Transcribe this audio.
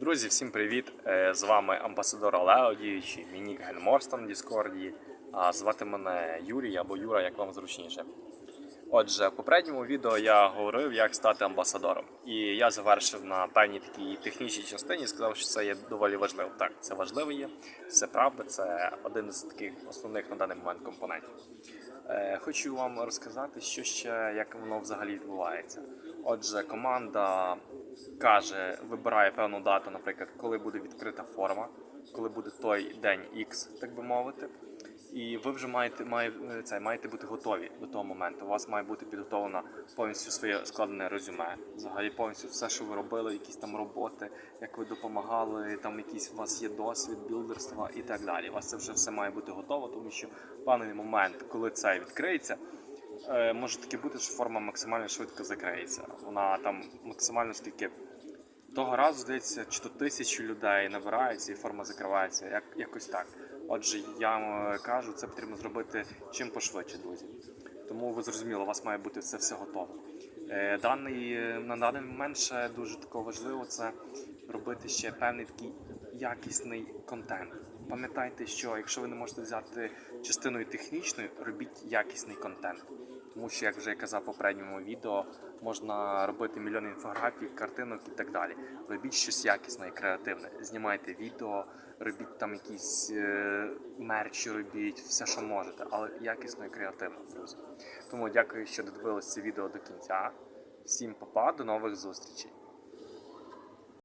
Друзі, всім привіт! Е, З вами амбасадор Олео, діючий Мінік Гельморстон в Діскорді. А звати мене Юрій або Юра, як вам зручніше. Отже, в попередньому відео я говорив, як стати амбасадором. І я завершив на певній такій технічній частині, сказав, що це є доволі важливо. Так, це важливо є, це правда, це один з таких основних на даний момент компонентів. Е, Хочу вам розказати, що ще як воно взагалі відбувається. Отже, команда каже, вибирає певну дату, наприклад, коли буде відкрита форма, коли буде той день X, так би мовити. І ви вже маєте має, це, маєте бути готові до того моменту. У вас має бути підготовлено повністю своє складене резюме. Взагалі повністю все, що ви робили, якісь там роботи, як ви допомагали, там якийсь у вас є досвід білдерства і так далі. У вас це вже все має бути готово, тому що в певний момент, коли це відкриється, може таки бути, що форма максимально швидко закриється. Вона там максимально скільки. Того разу, здається, чи то тисячу людей набирається і форма закривається. Як, якось так. Отже, я е, кажу, це потрібно зробити чим пошвидше, друзі. Тому ви зрозуміли, у вас має бути це все готово. Е, Даний, е, на даний момент ще дуже тако важливо це робити ще певний такий якісний контент. Пам'ятайте, що якщо ви не можете взяти частиною технічною, робіть якісний контент. Тому що, як вже я казав попередньому відео, можна робити мільйони інфографій, картинок і так далі. Робіть щось якісне і креативне. Знімайте відео, робіть там якісь е, мерчі, робіть, все, що можете, але якісно і креативно, друзі. Тому дякую, що додивились це відео до кінця. Всім па-па, до нових зустрічей!